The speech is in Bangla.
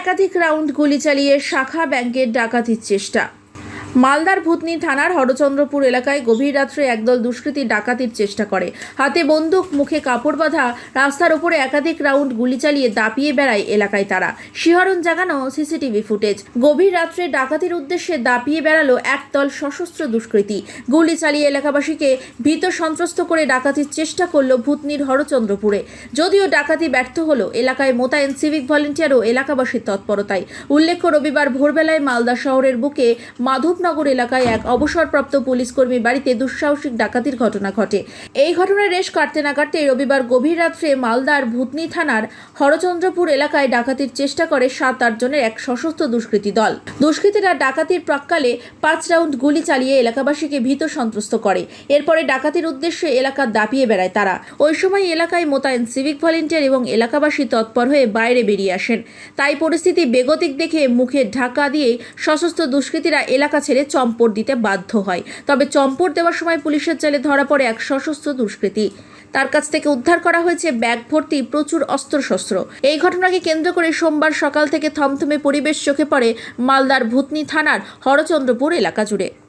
একাধিক রাউন্ড গুলি চালিয়ে শাখা ব্যাংকের ডাকাতির চেষ্টা। মালদার ভূতনি থানার হরচন্দ্রপুর এলাকায় গভীর রাত্রে একদল দুষ্কৃতী ডাকাতির চেষ্টা করে। হাতে বন্দুক, মুখে কাপড় বাঁধা, রাস্তার উপরে একাধিক রাউন্ড গুলি চালিয়ে দাপিয়ে বেড়ায় এলাকায় তারা। শিহরণ জাগানো সিসিটিভি ফুটেজ। গভীর রাত্রে ডাকাতির উদ্দেশ্যে দাপিয়ে বেড়ালো একদল সশস্ত্র দুষ্কৃতী। গুলি চালিয়ে এলাকাবাসীকে ভীত সন্ত্রস্ত করে ডাকাতির চেষ্টা করল ভূতনির হরচন্দ্রপুরে। যদিও ডাকাতি ব্যর্থ হলো, এলাকায় মোতায়েন সিভিক ভলেন্টিয়ার ও এলাকাবাসীর তৎপরতায়। উল্লেখ্য, রবিবার ভোরবেলায় মালদা শহরের বুকে মাধবনগর এলাকায় এক অবসরপ্রাপ্ত পুলিশ কর্মীর বাড়িতে দুঃসাহসিক ডাকাতির ঘটনা ঘটে। এই ঘটনার রেশ কাটতে না কাটতে রবিবার গভীর রাত্রে মালদার ভূতনি থানার হরচন্দ্রপুর এলাকায় ডাকাতির চেষ্টা করে সাত, আট জনের এক সশস্ত্র দুষ্কৃতী দল। দুষ্কৃতীরা ডাকাতির প্রাক্কালে পাঁচ রাউন্ড গুলি চালিয়ে এলাকাবাসীকে ভীত সন্ত্রস্ত করে। এরপরে ডাকাতির উদ্দেশ্যে এলাকা দাপিয়ে বেড়ায় তারা। ওই সময় এলাকায় মোতায়েন সিভিক ভলেন্টিয়ার এবং এলাকাবাসী তৎপর হয়ে বাইরে বেরিয়ে আসেন। তাই পরিস্থিতি বেগতিক দেখে মুখে ঢাকা দিয়ে সশস্ত্র দুষ্কৃতীরা এলাকা ছেড়ে চম্পট দিতে বাধ্য হয়। তবে চম্পট দেওয়ার সময় পুলিশের জালে ধরা পড়ে এক সশস্ত্র দুষ্কৃতী। তার কাছ থেকে উদ্ধার করা হয়েছে ব্যাগ ভর্তি প্রচুর অস্ত্রশস্ত্র। এই ঘটনাকে কেন্দ্র করে সোমবার সকাল থেকে থমথমে পরিবেশ চোখে পড়ে মালদার ভূতনি থানার হরচন্দ্রপুর এলাকা জুড়ে।